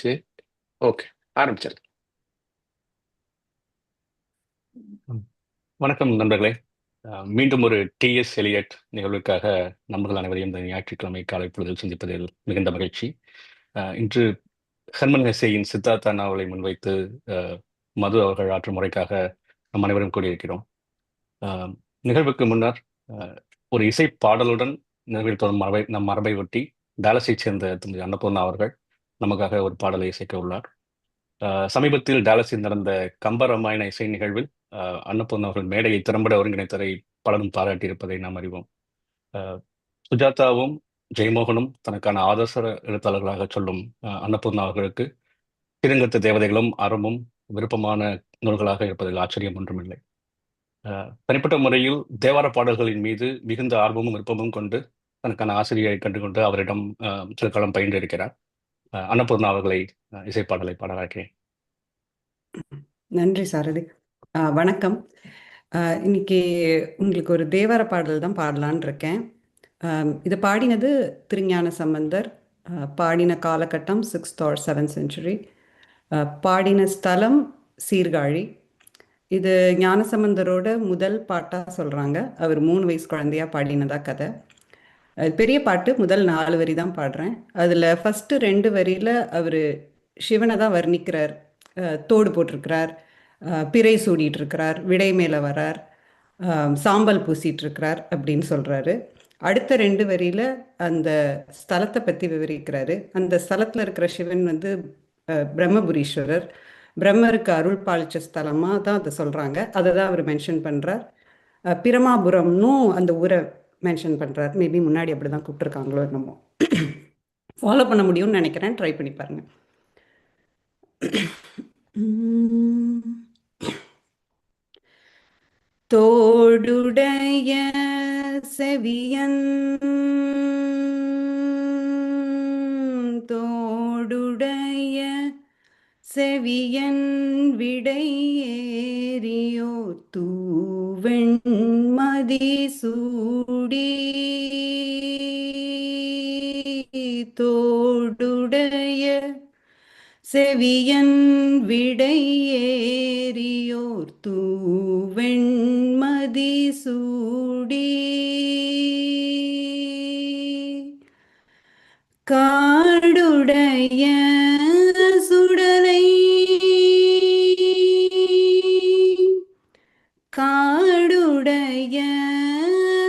ஆயிடுச்சு ஓகே ஆரம்பிச்சல் வணக்கம் நண்பர்களே. மீண்டும் ஒரு டிஎஸ் எலியட் நிகழ்வுக்காக நண்பர்கள் அனைவரையும் இந்த ஞாயிற்றுக்கிழமை காலை பொழுதில் சந்திப்பதில் மிகுந்த மகிழ்ச்சி. இன்று ஹர்மன் ஹெசேயின் சித்தார்த்தா நாவலை முன்வைத்து அஹ், மது அவர்கள் ஆற்றும் முறைக்காக நம் அனைவரும் கூடியிருக்கிறோம். நிகழ்வுக்கு முன்னர் ஒரு இசை பாடலுடன் நிகழ்வில் தொடரும் மரபை நம் மரபை ஒட்டி டாலஸைச் சேர்ந்த திருமதி அன்னபூர்ணா அவர்கள் நமக்காக ஒரு பாடலை இசைக்க உள்ளார். சமீபத்தில் டாலஸில் நடந்த கம்பராமாயண இசை நிகழ்வில் அஹ், அன்னபூர்ணா அவர்கள் மேடையை திறம்பட ஒருங்கிணைத்ததை பலரும் பாராட்டியிருப்பதை நாம் அறிவோம். சுஜாதாவும் ஜெயமோகனும் தனக்கான ஆதர்ச எழுத்தாளர்களாக சொல்லும் அஹ், அன்னபூர்ணா அவர்களுக்கு திருங்கத்து தேவதைகளும் அறமும் விருப்பமான நூல்களாக இருப்பதில் ஆச்சரியம் ஒன்றுமில்லை. தனிப்பட்ட முறையில் தேவார பாடல்களின் மீது மிகுந்த ஆர்வமும் விருப்பமும் கொண்டு தனக்கான ஆசிரியரை கண்டுகொண்டு அவரிடம் சில காலம் பயின்று இருக்கிறார். அன்னபூர்ணா அவர்களை இசைப்பாடலை பாடலாக்கிறேன். நன்றி சாரதி. ஆ, வணக்கம். இன்னைக்கு உங்களுக்கு ஒரு தேவார பாடல் தான் பாடலான்னு இருக்கேன். இதை இது பாடினது திருஞான சம்பந்தர். பாடின காலகட்டம் சிக்ஸ்த் ஆர் செவன்த் செஞ்சுரி பாடின ஸ்தலம் சீர்காழி. இது ஞானசம்பந்தரோட முதல் பாட்டாக சொல்கிறாங்க அவர் மூணு வயசு குழந்தையா பாடினதா கதை. அது பெரிய பாட்டு முதல் நாலு வரி தான் பாடுறேன். அதில் ஃபஸ்ட்டு ரெண்டு வரியில் அவர் சிவனை தான் வர்ணிக்கிறார். தோடு போட்டிருக்கிறார். பிறை சூடிட்டு இருக்கிறார் விடை மேலே வரார். சாம்பல் பூசிட்டு இருக்கிறார் அப்படின்னு சொல்கிறாரு அடுத்த ரெண்டு வரியில் அந்த ஸ்தலத்தை பற்றி விவரிக்கிறாரு. அந்த ஸ்தலத்தில் இருக்கிற சிவன் வந்து பிரம்மபுரீஸ்வரர். பிரம்மருக்கு அருள் பாலிச்ச ஸ்தலமாக தான் அதை சொல்கிறாங்க அதை தான் அவர் மென்ஷன் பண்ணுறார் பிரமாபுரம்னும் அந்த ஊரை மென்ஷன் பண்ணுறாரு மேபி முன்னாடி அப்படி தான் கூப்பிட்ருக்காங்களோ என்னமோ. ஃபாலோ பண்ண முடியும்னு நினைக்கிறேன். ட்ரை பண்ணி பாருங்க. தோடுடைய செவியன் தோடுடைய செவியன் விடையேறியோ தூவெண் தூவெண்மதி தோடுடைய செவியன் விடையேறியோர் தூவெண்மதி சூடி. காடுடைய உடைய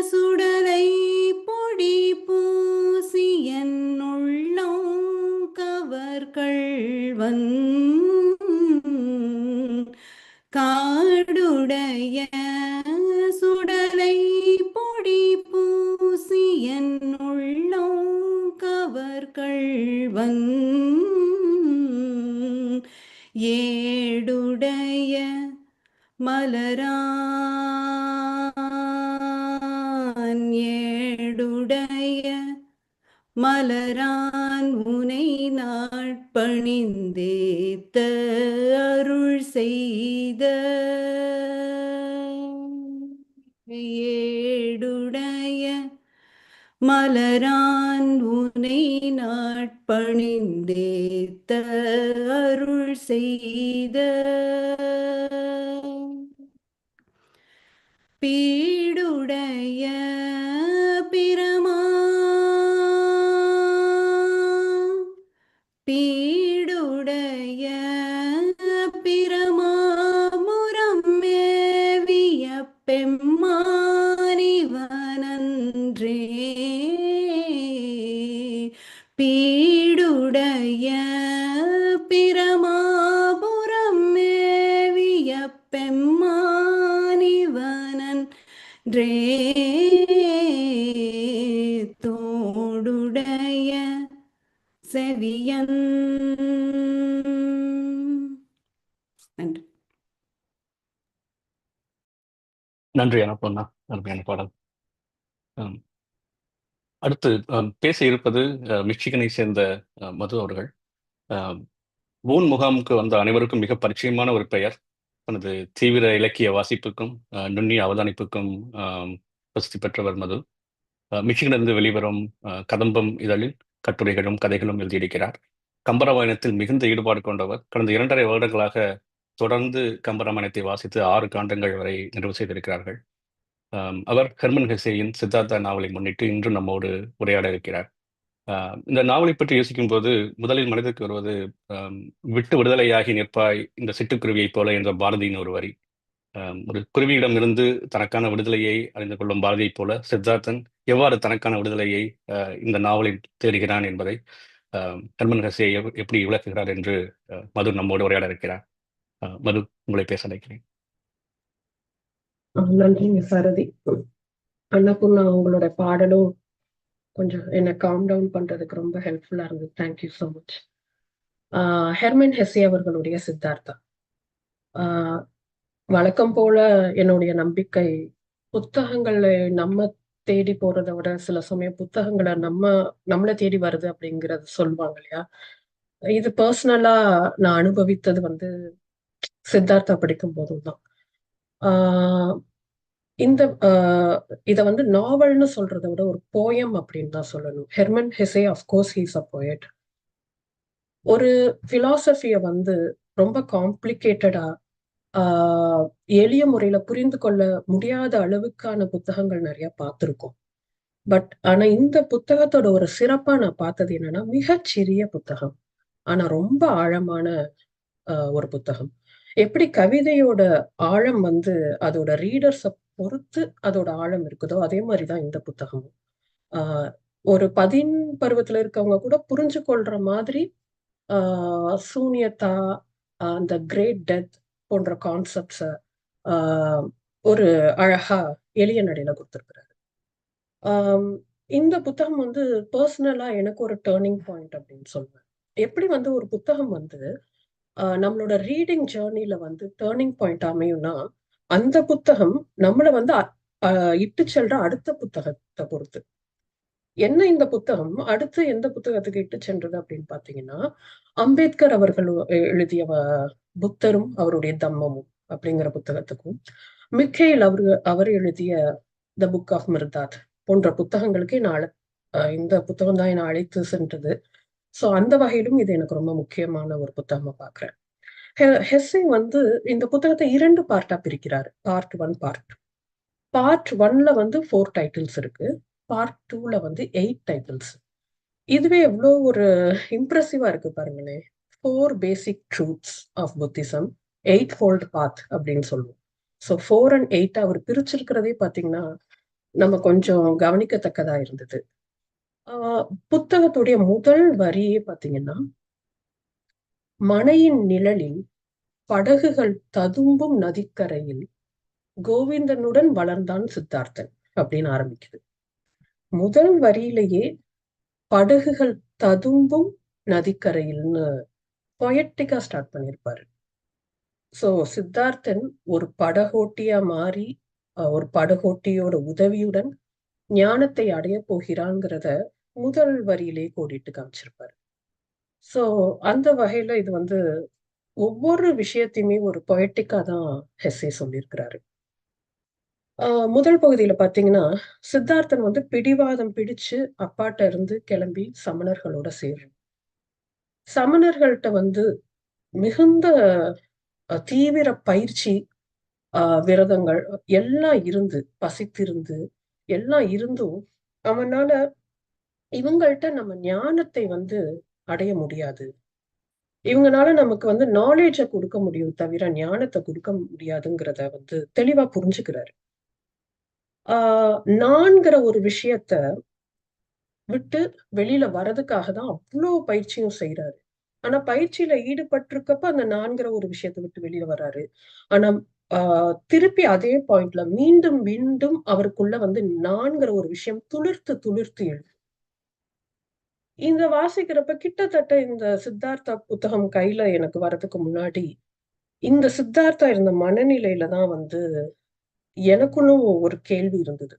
சுடலை பொடி பூசி என் உள்ளம் கவர்கள் வந்து மலரான் உனை நாட்பணிந்தேத்த அருள் செய்த. பீடுடைய உடைய செவியன். நன்றி. நன்றி அன்னபூர்ணா அருமையான பாடல். அடுத்து பேச இருப்பது அஹ், மிச்சிகனை சேர்ந்த மது அவர்கள். ஊன் முகாமுக்கு வந்த அனைவருக்கும் மிக பரிச்சயமான ஒரு பெயர். தனது தீவிர இலக்கிய வாசிப்புக்கும் அஹ், நுண்ணிய அவதானிப்புக்கும் பிரசித்தி பெற்றவர் மது. மிஷினிலிருந்து வெளிவரும் கதம்பம் இதழில் கட்டுரைகளும் கதைகளும் எழுதியிருக்கிறார். கம்பராமாயணத்தில் மிகுந்த ஈடுபாடு கொண்டவர் கடந்த இரண்டரை வருடங்களாக தொடர்ந்து கம்பராமாயணத்தை வாசித்து ஆறு காண்டங்கள் வரை நிறைவு செய்திருக்கிறார்கள். அவர் ஹெர்மன் ஹெசேயின் சித்தார்த்தா நாவலை முன்னிட்டு இன்று நம்மோடு உரையாட இருக்கிறார். இந்த நாவலை பற்றி யோசிக்கும் போது முதலில் மனதிற்கு வருவது விட்டு விடுதலையாகி நிற்பாய் இந்த சிட்டுக்குருவியைப் போல என்ற பாரதியின் ஒரு வரி. ஒரு ஒரு குருவியிடமிருந்து தனக்கான விடுதலையை அறிந்து கொள்ளும் பாரதியைப் போல சித்தார்த்தன் எவ்வாறு தனக்கான விடுதலையை ஆஹ், இந்த நாவலில் தேடுகிறான் என்பதை ஆம், ஹெர்மன் ஹெசே எப்படி விளக்குகிறார் என்று மது நம்மோடு உரையாட இருக்கிறார். ஆஹ், மது உங்களை பேச அழைக்கிறேன். நன்றிங்க சாரதி. அன்னபூர்ணா உங்களோட பாடலும் கொஞ்சம் என்னை காம் டவுன் பண்றதுக்கு ரொம்ப ஹெல்ப்ஃபுல்லா இருந்தது. Thank you so much Hermann Hesse அவர்களுடைய சித்தார்த்தா ஆஹ் வழக்கம் போல என்னுடைய நம்பிக்கை புத்தகங்களை நம்ம தேடி போறதை விட சில சமயம் புத்தகங்களை நம்ம நம்மளை தேடி வருது அப்படிங்கறது சொல்லுவாங்க இல்லையா? இது பர்சனலா நான் அனுபவித்தது வந்து சித்தார்த்தா படிக்கும் போதும் தான். ஆஹ் இந்த ஆஹ் இத வந்து நாவல்னு சொல்றதை விட ஒரு போயம் அப்படின்னு தான் சொல்லணும். Hermann Hesse of course he's a poet ஒரு பிலாசபிய வந்து ரொம்ப காம்ப்ளிகேட்டடா ஆஹ் எளிய முறையில புரிந்து கொள்ள முடியாத அளவுக்கான புத்தகங்கள் நிறைய பார்த்திருக்கோம். பட் ஆனா இந்த புத்தகத்தோட ஒரு சிறப்பா நான் பார்த்தது என்னன்னா மிகச்சிறிய புத்தகம். ஆனா ரொம்ப ஆழமான ஆஹ் ஒரு புத்தகம். எப்படி கவிதையோட ஆழம் வந்து அதோட ரீடர்ஸை பொறுத்து அதோட ஆழம் இருக்குதோ அதே மாதிரிதான் இந்த புத்தகமும். ஆஹ் ஒரு பதின் பருவத்துல இருக்கவங்க கூட புரிஞ்சு கொள்ற மாதிரி ஆஹ் சூன்யத்தா அந்த கிரேட் டெத் போன்ற கான்செப்ட்ஸ ஒரு அழகா எளிய நடையில கொடுத்துருக்கிறாரு. இந்த புத்தகம் வந்து பர்சனலா எனக்கு ஒரு டேர்னிங் பாயிண்ட் அப்படின்னு சொல்லுவேன் எப்படி வந்து ஒரு புத்தகம் வந்து ஆஹ் நம்மளோட ரீடிங் ஜேர்னில வந்து டேர்னிங் பாயிண்ட் அமையும்னா அந்த புத்தகம் நம்மளை வந்து இட்டு செல்ற அடுத்த புத்தகத்தை பொறுத்து. என்ன இந்த புத்தகம் அடுத்து எந்த புத்தகத்துக்கு இட்டு சென்றது அப்படின்னு பாத்தீங்கன்னா அம்பேத்கர் அவர்கள் எழுதிய புத்தரும் அவருடைய தம்மமும் அப்படிங்கிற புத்தகத்துக்கும் மிக்கேல் அவர் அவர் எழுதிய த புக் ஆஃப் மிர்தாத் போன்ற புத்தகங்களுக்கே நான் இந்த புத்தகம் தான் என்னை அழைத்து சென்றது. சோ அந்த வகையிலும் இது எனக்கு ரொம்ப முக்கியமான ஒரு புத்தகமா பாக்குறேன் ஹெ- ஹெஸ்ஸே வந்து இந்த புத்தகத்தை இரண்டு பார்ட்டா பிரிக்கிறாரு. பார்ட் ஒன் பார்ட் பார்ட் ஒன்ல வந்து ஃபோர் டைட்டில்ஸ் இருக்கு. பார்ட் டூல வந்து எயிட் டைட்டில்ஸ் இதுவே எவ்வளோ ஒரு இம்ப்ரெசிவா இருக்கு பாருங்களேன். Four basic truths of Buddhism eight fold path அப்படின்னு சொல்லுவோம். ஸோ ஃபோர் அண்ட் எயிட் அவர் பிரிச்சிருக்கிறதே பார்த்தீங்கன்னா நம்ம கொஞ்சம் கவனிக்கத்தக்கதா இருந்தது. ஆஹ் புத்தகத்துடைய முதல் வரியே பார்த்தீங்கன்னா மனையின் நிழலில் படகுகள் ததும்பும் நதிக்கரையில் கோவிந்தனுடன் வளர்ந்தான் சித்தார்த்தன் அப்படின்னு ஆரம்பிக்குது. முதல் வரியிலேயே படகுகள் ததும்பும் நதிக்கரையில்னு பொயட்டிக்கா ஸ்டார்ட் பண்ணியிருப்பாரு ஸோ சித்தார்த்தன் ஒரு படகோட்டியா மாறி ஒரு படகோட்டியோட உதவியுடன் ஞானத்தை அடைய போகிறாங்கிறத முதல் வரியிலே கோடிட்டு காமிச்சிருப்பாரு. ஸோ அந்த வகையில இது வந்து ஒவ்வொரு விஷயத்தையுமே ஒரு பொயட்டிக்கா தான் ஹெஸ்ஸே சொல்லியிருக்கிறாரு. ஆஹ் முதல் பகுதியில பாத்தீங்கன்னா சித்தார்த்தன் வந்து பிடிவாதம் பிடிச்சு அப்பாட்ட இருந்து கிளம்பி சமணர்களோட சேர்றான் சமணர்கள்ட்ட வந்து மிகுந்த தீவிர பயிற்சி ஆஹ் விரதங்கள் எல்லாம் இருந்து பசித்திருந்து எல்லாம் இருந்தும் அவனால இவங்கள்ட்ட நம்ம ஞானத்தை வந்து அடைய முடியாது. இவங்கனால நமக்கு வந்து நாலேஜை கொடுக்க முடியும் தவிர ஞானத்தை கொடுக்க முடியாதுங்கிறத வந்து தெளிவா புரிஞ்சுக்கிறாரு. ஆஹ் நான்கிற ஒரு விஷயத்த விட்டு வெளியில வர்றதுக்காக தான் அவ்வளோ பயிற்சியும் செய்யறாரு ஆனா பயிற்சியில ஈடுபட்டிருக்கப்ப அந்த நான்கிற ஒரு விஷயத்தை விட்டு வெளியில வர்றாரு. ஆனா ஆஹ் திருப்பி அதே பாயிண்ட்ல மீண்டும் மீண்டும் அவருக்குள்ள வந்து நான்கிற ஒரு விஷயம் துளிர்த்து துளிர்த்து எழுது இந்த வாசிக்கிறப்ப கிட்டத்தட்ட இந்த சித்தார்த்தா புத்தகம் கையில எனக்கு வர்றதுக்கு முன்னாடி இந்த சித்தார்த்தா இருந்த மனநிலையில தான் வந்து எனக்குள்ளும் ஒரு கேள்வி இருந்தது.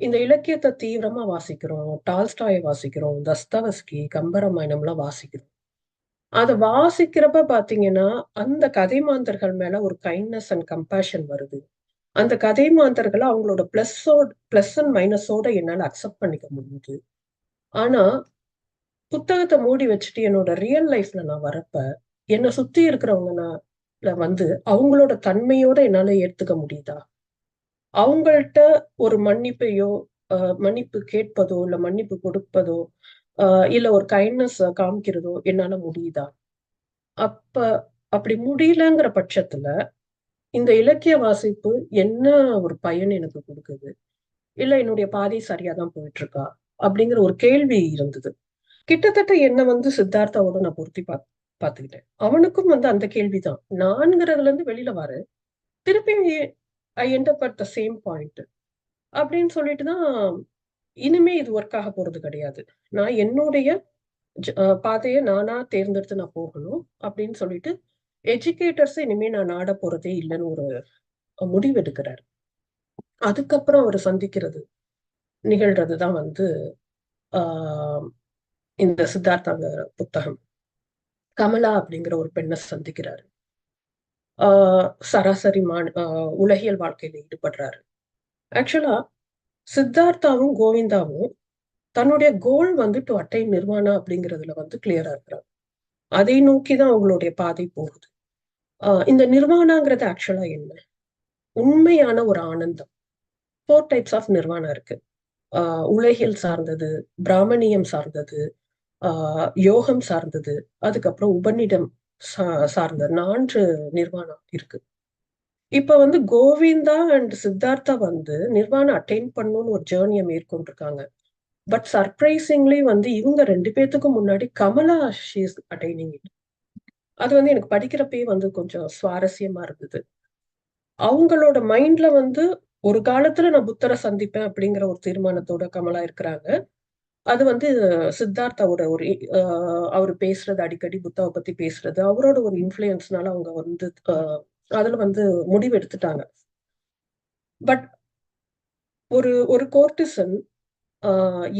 இந்த இலக்கியத்தை தீவிரமா வாசிக்கிறோம் டால்ஸ்டாயை வாசிக்கிறோம் தஸ்தவஸ்கி கம்பராமாயணம்லாம் வாசிக்கிறோம். அதை வாசிக்கிறப்ப பாத்தீங்கன்னா அந்த கதை மாந்தர்கள் மேல ஒரு கைண்ட்னஸ் அண்ட் கம்பேஷன் வருது. அந்த கதை மாந்தர்களை அவங்களோட பிளஸ்ஸோட பிளஸ் அண்ட் மைனஸோட என்னால அக்செப்ட் பண்ணிக்க முடியுது. ஆனா புத்தகத்தை மூடி வச்சுட்டு என்னோட ரியல் லைஃப்ல நான் வரப்ப என்னை சுத்தி இருக்கிறவங்க நான் வந்து அவங்களோட தன்மையோட என்னால ஏத்துக்க முடியுதா? அவங்கள்ட்ட ஒரு மன்னிப்பையோ ஆஹ் மன்னிப்பு கேட்பதோ இல்ல மன்னிப்பு கொடுப்பதோ இல்ல ஒரு கைண்ட்னஸ் காமிக்கிறதோ என்னால முடியுதா? அப்ப அப்படி முடியலங்கிற பட்சத்துல இந்த இலக்கிய வாசிப்பு என்ன ஒரு பயன் எனக்கு கொடுக்குது? இல்ல என்னுடைய பாதை சரியாதான் போயிட்டு இருக்கா அப்படிங்கிற ஒரு கேள்வி இருந்தது. கிட்டத்தட்ட என்ன வந்து சித்தார்த்தாவோட நான் பொருத்தி பா பாத்துக்கிட்டேன் அவனுக்கும் வந்து அந்த கேள்விதான். நான்கிறதுல இருந்து வெளியில வர திருப்பி I end up at the same point அப்படின்னு சொல்லிட்டு தான் இனிமே இது ஒர்க் ஆக போறது கிடையாது. நான் என்னுடைய பாதையை நானா தேர்ந்தெடுத்து நான் போகணும் அப்படின்னு சொல்லிட்டு எஜுகேட்டர்ஸ் இனிமே நான் நாட போறதே இல்லைன்னு ஒரு முடிவு எடுக்கிறார். அதுக்கப்புறம் அவர் சந்திக்கிறது நிகழ்றதுதான் வந்து ஆஹ் இந்த சித்தார்த்தாங்க புத்தகம். கமலா அப்படிங்கிற ஒரு பெண்ணை சந்திக்கிறாரு. சராசரி மா உலகியல் வாழ்க்கையில ஈடுபடுறாரு. ஆக்சுவலா சித்தார்த்தாவும் கோவிந்தாவும் தன்னுடைய கோல் வந்து டு அட்டை நிர்வாணா அப்படிங்கிறதுல வந்து கிளியரா இருக்கிறாங்க. அதை நோக்கிதான் அவங்களுடைய பாதை போகுது. ஆஹ் இந்த நிர்வாணாங்கிறது ஆக்சுவலா என்ன? உண்மையான ஒரு ஆனந்தம். ஃபோர் டைப்ஸ் ஆஃப் நிர்வாணம் இருக்கு. ஆஹ் உலகியல் சார்ந்தது பிராமணியம் சார்ந்தது ஆஹ் யோகம் சார்ந்தது அதுக்கப்புறம் உபநிடம் சார்ந்த நான்கு நிர்வாணம் இருக்கு. இப்ப வந்து கோவிந்தா அண்ட் சித்தார்த்தா வந்து நிர்வாணம் அட்டைன் பண்ணணும்னு ஒரு ஜேர்னியை மேற்கொண்டிருக்காங்க. பட் சர்ப்ரைசிங்லி வந்து இவங்க ரெண்டு பேர்த்துக்கும் முன்னாடி கமலா ஷீஸ் அட்டைனிங் இட் அது வந்து எனக்கு படிக்கிறப்பே வந்து கொஞ்சம் சுவாரஸ்யமா இருந்தது. அவங்களோட மைண்ட்ல வந்து ஒரு காலத்துல நான் புத்தரை சந்திப்பேன் அப்படிங்கிற ஒரு தீர்மானத்தோட கமலா இருக்கிறாங்க. அது வந்து சித்தார்த்தாவோட ஒரு அவர் பேசுறது அடிக்கடி புத்தாவை பத்தி பேசுறது அவரோட ஒரு இன்ஃபுளுயன்ஸ்னால அவங்க வந்து அதுல வந்து முடிவு எடுத்துட்டாங்க பட் ஒரு ஒரு கோர்டிசன்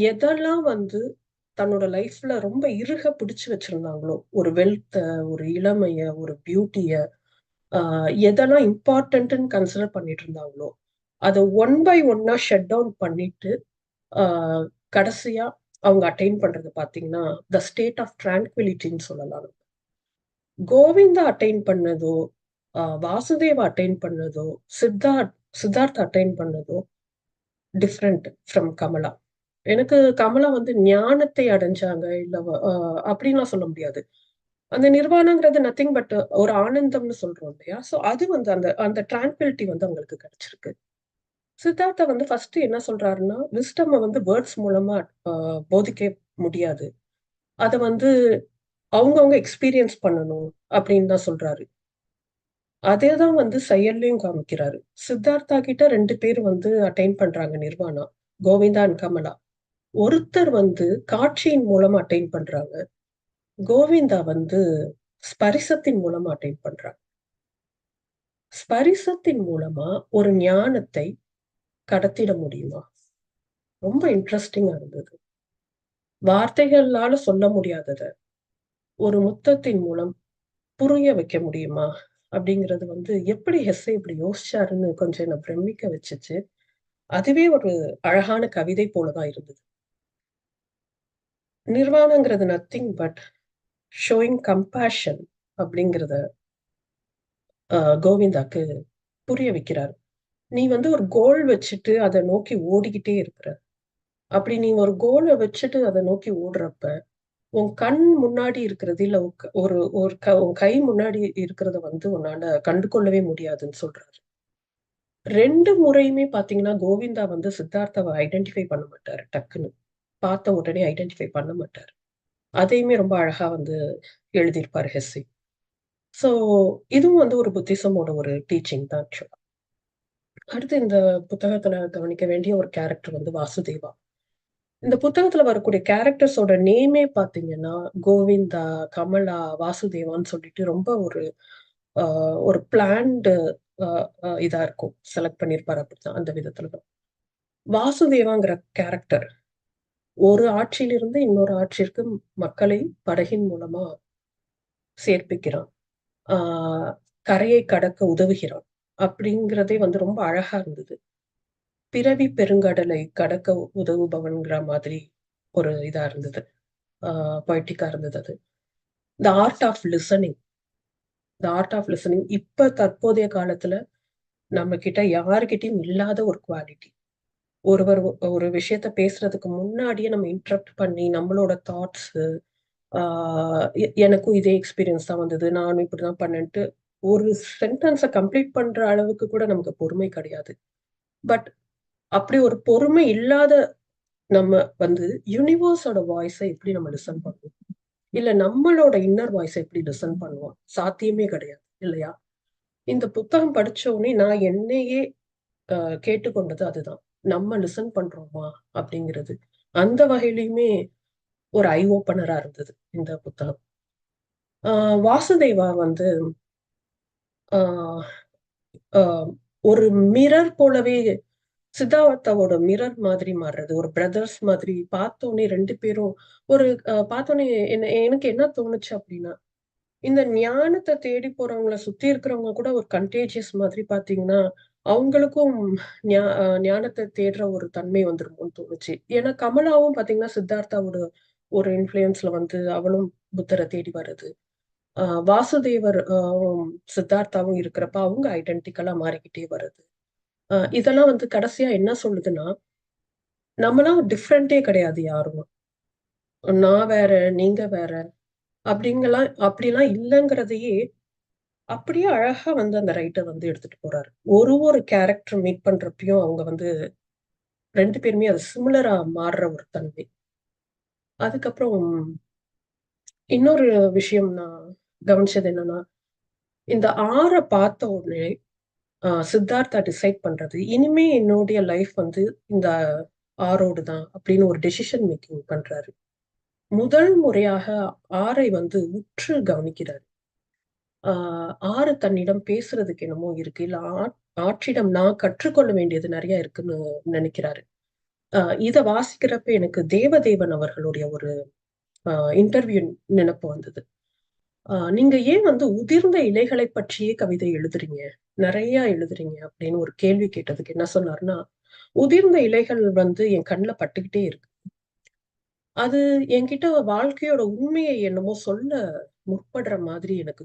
எதெல்லாம் வந்து தன்னோட லைஃப்ல ரொம்ப இருக பிடிச்சு வச்சிருந்தாங்களோ ஒரு வெல்த்த ஒரு இளமைய ஒரு பியூட்டிய எதெல்லாம் இம்பார்ட்டன்ட்னு கன்சிடர் பண்ணிட்டு இருந்தாங்களோ அதை ஒன் பை ஒன்னா ஷட் டவுன் பண்ணிட்டு கடைசியா அவங்க அட்டைன் பண்றது பாத்தீங்கன்னா த ஸ்டேட் ஆஃப் டிரான்குவிலிட்டின்னு சொல்லலாம் கோவிந்தா அட்டைன் பண்ணதோ வாசுதேவா அட்டைன் பண்ணதோ சித்தார்த் சித்தார்த் அட்டைன் பண்ணதோ டிஃப்ரெண்ட் ஃப்ரம் கமலா. எனக்கு கமலா வந்து ஞானத்தை அடைஞ்சாங்க இல்ல அப்படின்லாம் சொல்ல முடியாது. அந்த நிர்வாணங்கிறது நத்திங் பட் ஒரு ஆனந்தம்னு சொல்றோம் இல்லையா? சோ அது வந்து அந்த அந்த டிரான்பிலிட்டி வந்து அவங்களுக்கு கிடைச்சிருக்கு. சித்தார்த்தா வந்து ஃபர்ஸ்ட் என்ன சொல்றாருன்னா விஸ்டம் வந்து வேர்ட்ஸ் மூலமா போதிக்க முடியாது. அதை வந்து அவங்கவுங்க எக்ஸ்பீரியன்ஸ் பண்ணணும் அப்படின்னு தான் சொல்றாரு. அதே தான் வந்து செயல்லையும் காமிக்கிறாரு. சித்தார்த்தா கிட்ட ரெண்டு பேர் வந்து அட்டைன் பண்றாங்க நிர்வாணா கோவிந்தா அண்ட் கமலா. ஒருத்தர் வந்து காட்சியின் மூலமா அட்டைன் பண்றாங்க. கோவிந்தா வந்து ஸ்பரிசத்தின் மூலமா அட்டைன் பண்றாங்க ஸ்பரிசத்தின் மூலமா ஒரு ஞானத்தை கடத்திட முடியுமா? ரொம்ப இன்ட்ரெஸ்டிங்கா இருந்தது. வார்த்தைகளால சொல்ல முடியாதத ஒரு முத்தத்தின் மூலம் புரிய வைக்க முடியுமா? அப்படிங்கிறது வந்து எப்படி ஹெஸ்ஸை இப்படி யோசிச்சாருன்னு கொஞ்சம் என்ன பிரமிக்க வச்சுச்சு. அதுவே ஒரு அழகான கவிதை போலதான் இருந்தது. நிர்வாணங்கிறது நத்திங் பட் ஷோயிங் கம்பேஷன் அப்படிங்கிறத கோவிந்தாக்கு புரிய வைக்கிறார். நீ வந்து ஒரு கோல் வச்சுட்டு அதை நோக்கி ஓடிக்கிட்டே இருக்கிற. அப்படி நீ ஒரு கோலை வச்சுட்டு அதை நோக்கி ஓடுறப்ப உன் கண் முன்னாடி இருக்கிறது இல்ல ஒரு ஒரு க உன் கை முன்னாடி இருக்கிறத வந்து உன்னால கண்டு கொள்ளவே முடியாதுன்னு சொல்றாரு. ரெண்டு முறையுமே பாத்தீங்கன்னா கோவிந்தா வந்து சித்தார்த்தாவை ஐடென்டிஃபை பண்ண மாட்டாரு டக்குன்னு. பார்த்த உடனே ஐடென்டிஃபை பண்ண மாட்டாரு. அதையுமே ரொம்ப அழகா வந்து எழுதியிருப்பார் ஹெஸ்ஸி. ஸோ இதுவும் வந்து ஒரு புத்திசமோட ஒரு டீச்சிங் தான் ஆக்சுவலா அடுத்து இந்த புத்தகத்துல கவனிக்க வேண்டிய ஒரு கேரக்டர் வந்து வாசுதேவா. இந்த புத்தகத்துல வரக்கூடிய கேரக்டர்ஸோட நேமே பாத்தீங்கன்னா கோவிந்தா கமலா வாசுதேவான்னு சொல்லிட்டு ரொம்ப ஒரு ஒரு பிளான்டு இதா இருக்கும். செலக்ட் பண்ணிருப்பாரு அப்படித்தான் அந்த விதத்துலதான் வாசுதேவாங்கிற கேரக்டர் ஒரு ஆட்சியிலிருந்து இன்னொரு ஆட்சிற்கு மக்களை படகின் மூலமா சேர்ப்பிக்கிறான். ஆஹ் கரையை கடக்க உதவுகிறான். அப்படிங்கிறதே வந்து ரொம்ப அழகா இருந்தது. பிறவி பெருங்கடலை கடக்க உதவுபவன்கிற மாதிரி ஒரு இதா இருந்தது. பொய்டிக்கா இருந்தது அது. The art of listening the art of listening இப்ப தற்போதைய காலத்துல நம்ம கிட்ட யாருக்கிட்டையும் இல்லாத ஒரு குவாலிட்டி ஒருவர் ஒரு விஷயத்த பேசுறதுக்கு முன்னாடியே நம்ம இன்ட்ரப்ட் பண்ணி நம்மளோட தாட்ஸ் எனக்கும் இதே எக்ஸ்பீரியன்ஸ் தான் வந்தது. நானும் இப்படிதான் பண்ணேன்ட்டு ஒரு சென்டென்ஸை கம்ப்ளீட் பண்ற அளவுக்கு கூட நமக்கு பொறுமை கிடையாது. பட் அப்படி ஒரு பொறுமை இல்லாத நம்ம வந்து யூனிவர்ஸோட வாய்ஸை எப்படி நம்ம லிசன் பண்ணுவோம்? இல்ல நம்மளோட இன்னர் வாய்ஸை எப்படி லிசன் பண்ணுவோம்? சாத்தியமே கிடையாது இல்லையா? இந்த புத்தகம் படிச்ச உடனே நான் என்னையே ஆஹ் கேட்டுக்கொண்டது அதுதான். நம்ம லிசன் பண்றோமா? அப்படிங்கிறது. அந்த வகையிலுமே ஒரு ஐ ஓப்பனரா இருந்தது இந்த புத்தகம். ஆஹ் வாசுதேவா வந்து ஒரு மிரர் போலவே சித்தார்த்தாவோட மிரர் மாதிரி மாறுறது ஒரு பிரதர்ஸ் மாதிரி பார்த்தோன்னே ரெண்டு பேரும் ஒரு பார்த்தோன்னே என்ன எனக்கு என்ன தோணுச்சு அப்படின்னா இந்த ஞானத்தை தேடி போறவங்கள சுத்தி இருக்கிறவங்க கூட ஒரு கண்டேஜியஸ் மாதிரி பாத்தீங்கன்னா அவங்களுக்கும் ஞா- ஆஹ் ஞானத்தை தேடுற ஒரு தன்மை வந்துருமோன்னு தோணுச்சு. ஏன்னா கமலாவும் பாத்தீங்கன்னா சித்தார்த்தாவோட ஒரு இன்ஃப்ளூயன்ஸ்ல வந்து அவளும் புத்தரை தேடி வருது வாசுதேவர் சித்தார்த்தாவும் இருக்கிறப்ப அவங்க ஐடென்டிக்கலா மாறிக்கிட்டே வருது. இதெல்லாம் வந்து கடைசியா என்ன சொல்லுதுன்னா நம்மளாம் டிஃப்ரெண்டே கிடையாது யாரும். நான் வேற நீங்க வேற அப்படிங்கலாம் அப்படிலாம் இல்லைங்கிறதையே அப்படியே அழகா வந்து அந்த ரைட்டர் வந்து எடுத்துட்டு போறாரு. ஒரு ஒரு கேரக்டர் மீட் பண்றப்பையும் அவங்க வந்து ரெண்டு பேருமே அது சிமிலரா மாறுற ஒரு தன்மை. அதுக்கப்புறம் இன்னொரு விஷயம் நான் கவனிச்சது என்னன்னா இந்த ஆறை பார்த்த உடனே ஆஹ் சித்தார்த்தா டிசைட் பண்றது இனிமே என்னுடைய லைஃப் வந்து இந்த ஆரோடு தான் அப்படின்னு ஒரு டெசிஷன் மேக்கிங் பண்றாரு. முதல் முறையாக ஆரை வந்து உற்று கவனிக்கிறாரு. ஆஹ் ஆறு தன்னிடம் பேசுறதுக்கு என்னமோ இருக்கு இல்ல ஆ- ஆற்றிடம் நான் கற்றுக்கொள்ள வேண்டியது நிறைய இருக்குன்னு நினைக்கிறாரு. ஆஹ் இதை வாசிக்கிறப்ப எனக்கு தேவதேவன் அவர்களுடைய ஒரு இன்டர்வியூ நினைப்பு வந்தது. நீங்க ஏன் வந்து உதிர்ந்த இலைகளை பற்றியே கவிதை எழுதுறீங்க? நிறைய எழுதுறீங்க அப்படின்னு ஒரு கேள்வி கேட்டதுக்கு என்ன சொன்னாருன்னா உதிர்ந்த இலைகள் வந்து என் கண்ணுல பட்டுக்கிட்டே இருக்கு. அது என்கிட்ட வாழ்க்கையோட உண்மையை என்னமோ சொல்ல முற்படுற மாதிரி எனக்கு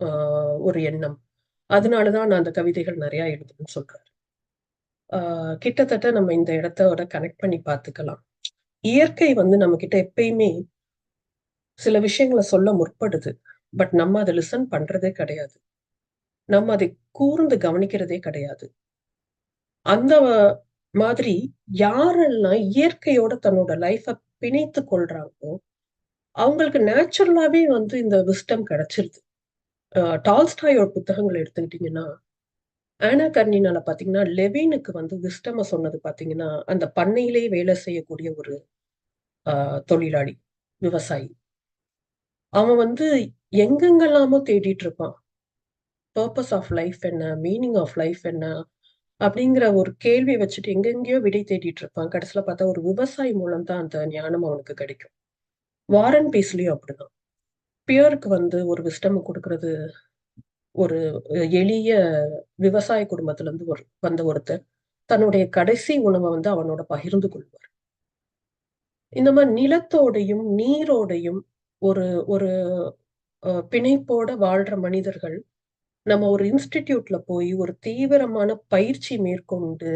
ஆஹ் ஒரு எண்ணம். அதனாலதான் நான் அந்த கவிதைகள் நிறைய எழுதுன்னு சொல்றாரு. ஆஹ் கிட்டத்தட்ட நம்ம இந்த இடத்தோட கனெக்ட் பண்ணி பார்த்துக்கலாம். இயற்கை வந்து நம்ம கிட்ட எப்பயுமே சில விஷயங்களை சொல்ல முற்படுது. பட் நம்ம அதை லிசன் பண்றதே கிடையாது. நம்ம அதை கூர்ந்து கவனிக்கிறதே கிடையாது. அந்த மாதிரி யாரெல்லாம் இயற்கையோட தன்னோட லைஃப பிணைத்து கொள்றாங்களோ அவங்களுக்கு நேச்சுரலாவே வந்து இந்த விஸ்டம் கிடைச்சிருது. டால்ஸ்டாயோட புத்தகங்களை எடுத்துக்கிட்டீங்கன்னா ஆனா கர்னினால பாத்தீங்கன்னா லெவினுக்கு வந்து விஸ்டம சொன்னது பாத்தீங்கன்னா அந்த பண்ணையிலேயே வேலை செய்யக்கூடிய ஒரு தொழிலாளி விவசாயி. அவன் வந்து எங்கெங்கெல்லாமோ தேடிட்டு இருப்பான் பர்பஸ் ஆஃப் லைஃப் என்ன? மீனிங் ஆஃப் லைஃப் என்ன? அப்படிங்கிற ஒரு கேள்வி வச்சுட்டு எங்கெங்கேயோ விடை தேடிட்டு இருப்பான் கடைசியில பார்த்தா ஒரு விவசாயி மூலம் தான் அந்த ஞானம் அவனுக்கு கிடைக்கும். வாரன் பீஸ்லயும் அப்படிதான். பியருக்கு வந்து ஒரு விஸ்டம் கொடுக்கறது ஒரு எளிய விவசாய குடும்பத்துல இருந்து ஒரு வந்த ஒருத்தர். தன்னுடைய கடைசி உணவை வந்து அவனோட பகிர்ந்து கொள்வார். இந்த மாதிரி நிலத்தோடையும் நீரோடையும் ஒரு ஒரு அஹ், பிணைப்போட வாழ்ற மனிதர்கள் நம்ம ஒரு இன்ஸ்டிடியூட்ல போய் ஒரு தீவிரமான பயிற்சி மேற்கொண்டு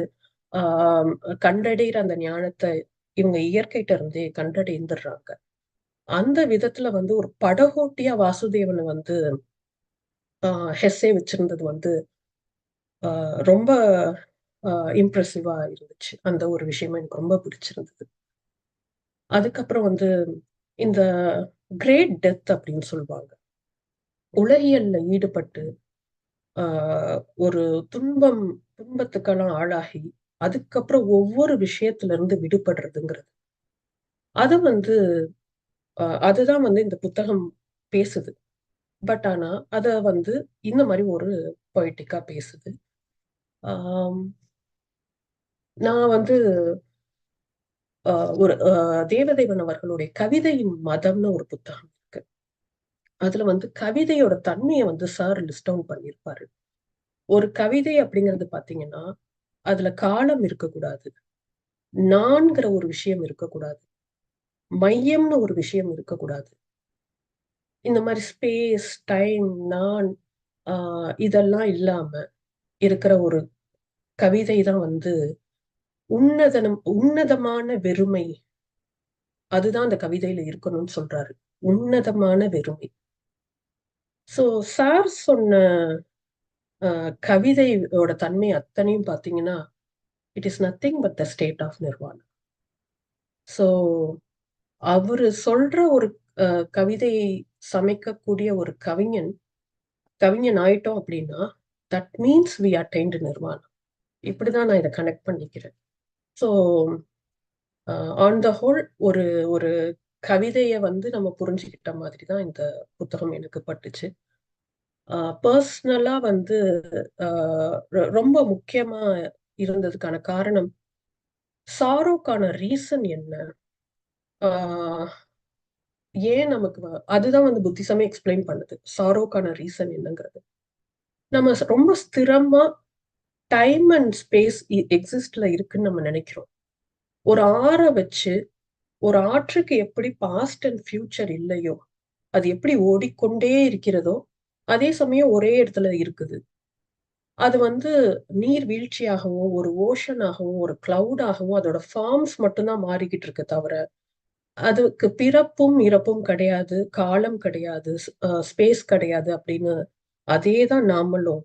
ஆஹ் கண்டடைகிற அந்த ஞானத்தை இவங்க இயற்கைட்ட இருந்தே கண்டடைந்துடுறாங்க. அந்த விதத்துல வந்து ஒரு படகோட்டியா வாசுதேவனை வந்து ஆஹ் ஹெஸ்ஸே வச்சிருந்தது வந்து ஆஹ் ரொம்ப இம்ப்ரெசிவா இருந்துச்சு. அந்த ஒரு விஷயம் எனக்கு ரொம்ப பிடிச்சிருந்தது. அதுக்கப்புறம் வந்து இந்த கிரேட் டெத் அப்படின்னு சொல்லுவாங்க. உலகியல்ல ஈடுபட்டு ஆஹ் ஒரு துன்பம் துன்பத்துக்கெல்லாம் ஆளாகி அதுக்கப்புறம் ஒவ்வொரு விஷயத்துல இருந்து விடுபடுறதுங்கிறது. அது வந்து அதுதான் வந்து இந்த புத்தகம் பேசுது. பட் ஆனா அத வந்து இந்த மாதிரி ஒரு பொய்டிக்கா பேசுது. நான் வந்து ஒரு தேவதேவன் அவர்களுடைய கவிதையின் மதம்னு ஒரு புத்தகம் இருக்கு. அதுல வந்து கவிதையோட தன்மையை வந்து சார் லிஸ்ட் டவுன் பண்ணியிருப்பாரு. ஒரு கவிதை அப்படிங்கிறது பாத்தீங்கன்னா அதுல காலம் இருக்கக்கூடாது. நான்கிற ஒரு விஷயம் இருக்கக்கூடாது. மையம்னு ஒரு விஷயம் இருக்கக்கூடாது. இந்த மாதிரி ஸ்பேஸ் டைம் நான் ஆஹ் இதெல்லாம் இல்லாம இருக்கிற ஒரு கவிதை தான் வந்து உன்னதனம் உன்னதமான வெறுமை. அதுதான் அந்த கவிதையில இருக்கணும்னு சொல்றாரு. உன்னதமான வெறுமை. சோ சார் சொன்ன ஆஹ் கவிதையோட தன்மை அத்தனையும் பாத்தீங்கன்னா it is nothing but the state of நிர்வாணம் ஸோ அவரு சொல்ற ஒரு ஆஹ் கவிதையை சமைக்கக்கூடிய ஒரு கவிஞன் கவிஞன் ஆயிட்டோம் அப்படின்னா தட் மீன்ஸ் வி அட்டைன்டு நிர்வாணம் இப்படிதான் நான் இதை கனெக்ட் பண்ணிக்கிறேன். ஸோ ஆன் த ஹோல் ஒரு ஒரு கவிதையை வந்து நம்ம புரிஞ்சுக்கிட்ட மாதிரி தான் இந்த புத்தகம் எனக்கு பட்டுச்சு. பர்சனலா வந்து ஆஹ் ரொம்ப முக்கியமா இருந்ததுக்கான காரணம் சாரோக்கான ரீசன் என்ன? ஏன் நமக்கு அதுதான் வந்து புத்திசமே எக்ஸ்பிளைன் பண்ணுது. சாரோக்கான ரீசன் என்னங்கிறது. நம்ம ரொம்ப ஸ்திரமா டைம் அண்ட் ஸ்பேஸ் எக்ஸிஸ்ட்ல இருக்குன்னு நம்ம நினைக்கிறோம். ஒரு ஆறை வச்சு ஒரு ஆற்றுக்கு எப்படி பாஸ்ட் அண்ட் ஃபியூச்சர் இல்லையோ அது எப்படி ஓடிக்கொண்டே இருக்கிறதோ அதே சமயம் ஒரே இடத்துல இருக்குது. அது வந்து நீர் வீழ்ச்சியாகவும் ஒரு ஓஷனாகவும் ஒரு கிளவுடாகவும் அதோட ஃபார்ம்ஸ் மட்டும்தான் மாறிக்கிட்டு இருக்கு தவிர அதுக்கு பிறப்பும் இறப்பும் கிடையாது காலம் கிடையாது ஸ்பேஸ் கிடையாது அப்படின்னு அதே தான் நாமளும்.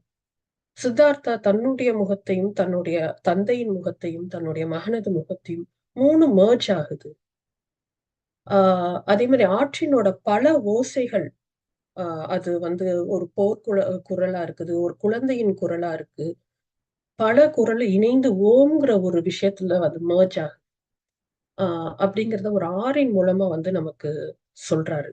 சித்தார்த்தா தன்னுடைய முகத்தையும் தன்னுடைய தந்தையின் முகத்தையும் தன்னுடைய மகனது முகத்தையும் மூணு மேர்ஜ் ஆகுது. ஆஹ் அதே மாதிரி ஆற்றினோட பல ஓசைகள் ஆஹ் அது வந்து ஒரு போர்க்குழ குரலா இருக்குது ஒரு குழந்தையின் குரலா இருக்கு. பல குரல் இணைந்து ஓம்ங்கிற ஒரு விஷயத்துல அது மேர்ஜ் ஆகுது. ஆஹ் அப்படிங்கறத ஒரு ஆறின் மூலமா வந்து நமக்கு சொல்றாரு.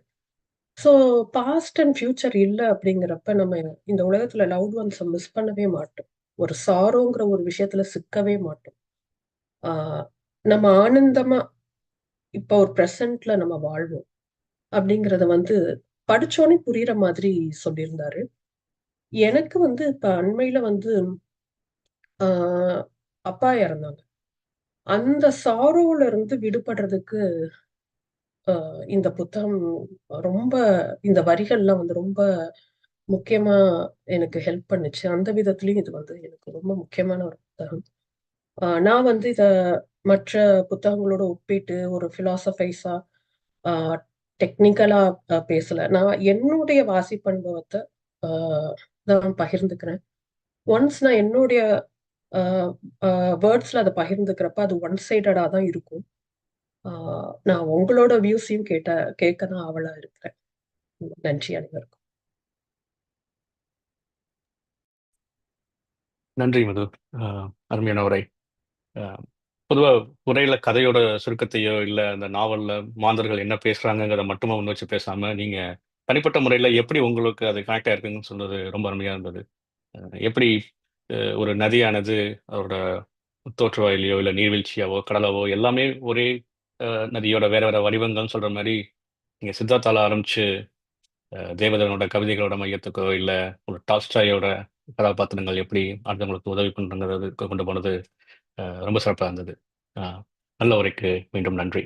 ஸோ பாஸ்ட் அண்ட் ஃபியூச்சர் இல்லை அப்படிங்கிறப்ப நம்ம இந்த உலகத்துல லவ்ட் ஒன்ஸை மிஸ் பண்ணவே மாட்டோம். ஒரு சாரோங்கிற ஒரு விஷயத்துல சிக்கவே மாட்டோம். ஆஹ் நம்ம ஆனந்தமா இப்போ ஒரு ப்ரெசண்ட்ல நம்ம வாழ்வோம். அப்படிங்கறத வந்து படிச்சோன்னே புரியுற மாதிரி சொல்லியிருந்தாரு. எனக்கு வந்து இப்ப அண்மையில வந்து ஆஹ் அப்பா இறந்தாங்க. அந்த சாரோல இருந்து விடுபடுறதுக்கு இந்த புத்தகம் ரொம்ப இந்த வரிகள்லாம் வந்து ரொம்ப முக்கியமா எனக்கு ஹெல்ப் பண்ணுச்சு. அந்த விதத்துலயும் இது வந்து எனக்கு ரொம்ப முக்கியமான ஒரு புத்தகம். ஆஹ் நான் வந்து இத மற்ற புத்தகங்களோட ஒப்பிட்டு ஒரு பிலாசபைஸா டெக்னிக்கலா பேசல. நான் என்னுடைய வாசிப்பு அனுபவத்தை தான் பகிர்ந்துக்கிறேன். ஒன்ஸ் நான் என்னுடைய வேர்ட்ஸ்ல அதை பகிர்ந்துக்கிறப்ப அது ஒன் சைடடா தான் இருக்கும். நான் உங்களோட வியூஸையும் கேட்ட கேட்க தான் ஆவலா இருக்கிறேன். நன்றி அனைவருக்கும். நன்றி மது. ஆஹ் அருமையான உரை. ஆஹ் பொதுவா உரையில கதையோட சுருக்கத்தையோ இல்ல அந்த நாவல்ல மாந்தர்கள் என்ன பேசுறாங்கிறத மட்டுமா முன் வச்சு பேசாம நீங்க தனிப்பட்ட முறையில எப்படி உங்களுக்கு அது கனெக்ட் ஆயிருக்குன்னு சொன்னது ரொம்ப அருமையா இருந்தது. எப்படி ஒரு நதியானது அதோட தோற்றுவாயிலையோ இல்ல நீர்வீழ்ச்சியாவோ கடலாவோ எல்லாமே ஒரே நதியோட வேற வேற வடிவங்கள்னு சொல்ற மாதிரி நீங்க சித்தார்த்தால ஆரம்பிச்சு தேவதனோட கவிதைகளோட மையத்துக்கோ இல்ல ஒரு டால்ஸ்டாயோட கதாபாத்திரங்கள் எப்படி அடுத்தவங்களுக்கு உதவி பண்ணுறது கொண்டு போனது ஆஹ் ரொம்ப சிறப்பாக இருந்தது. ஆஹ் நல்ல உரைக்கு மீண்டும் நன்றி.